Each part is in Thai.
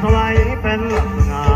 ใครเป็นหลังาน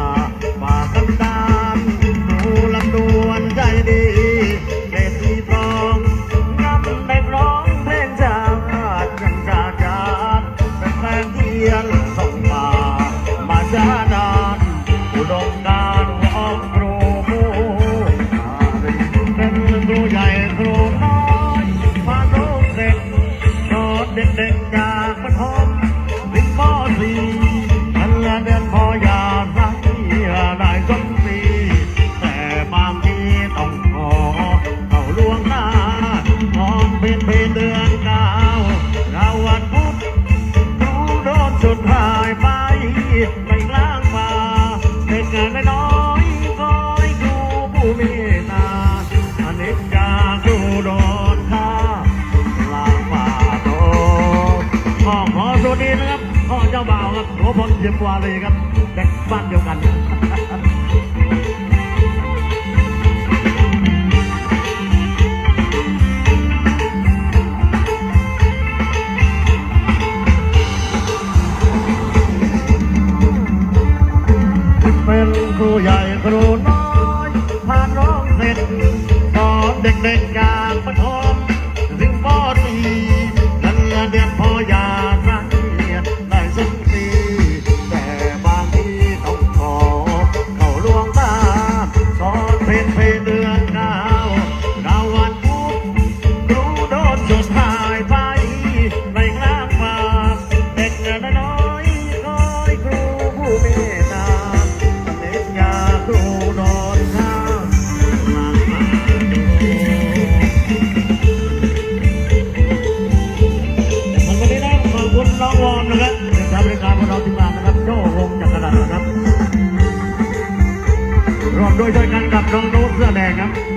เจมวาเลยครับแบ็คบ้านเดียวกัน ช่วยกันกับน้องโน้ตเสื้อแดงครับ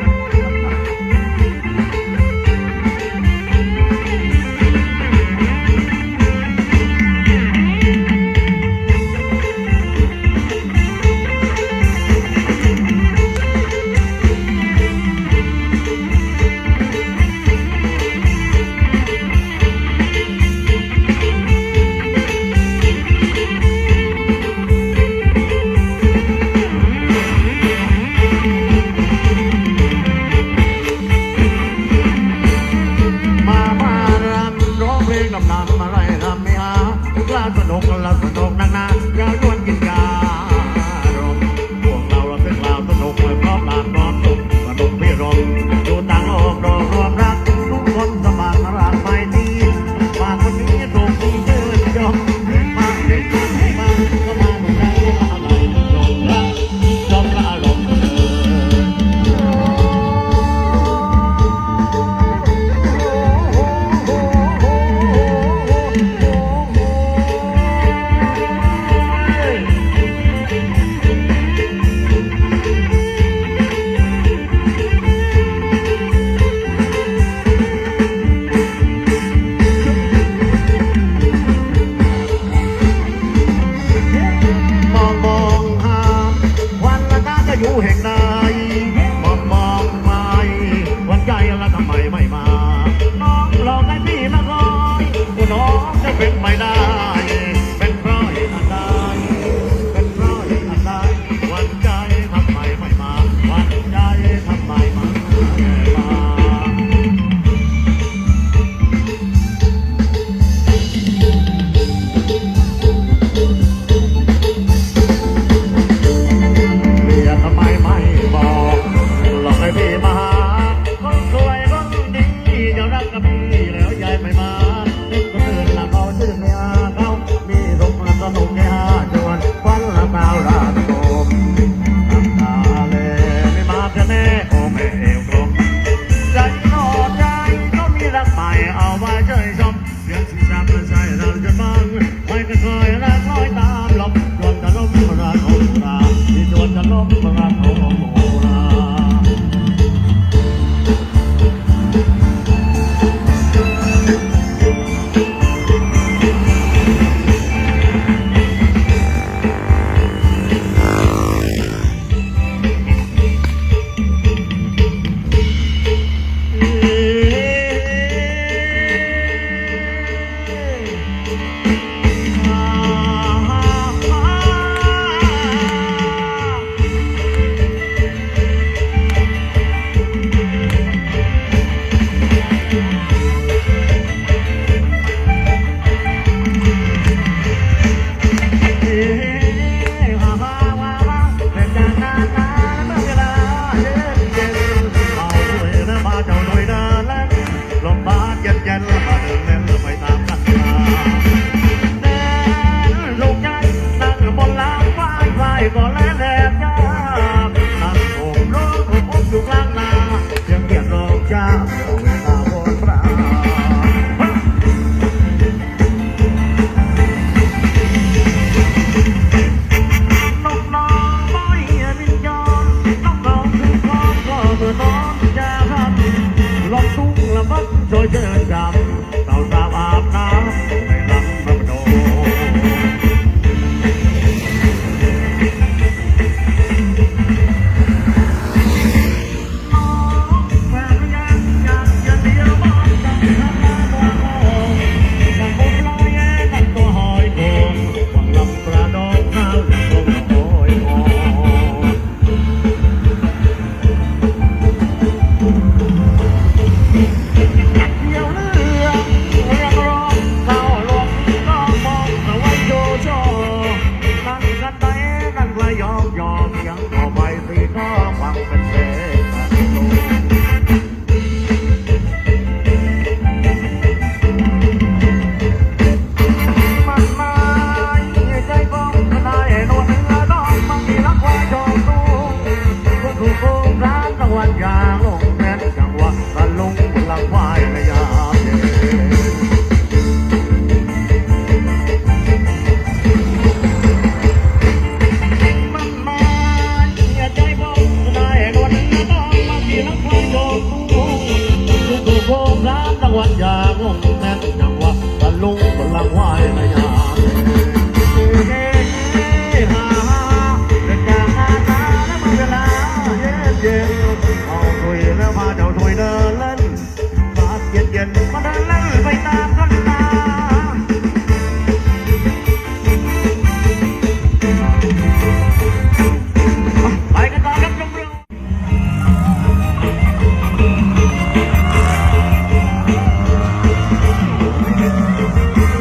จังวันยางงแม่นยังวัดตะลุงพลังไหวระยา Thank you.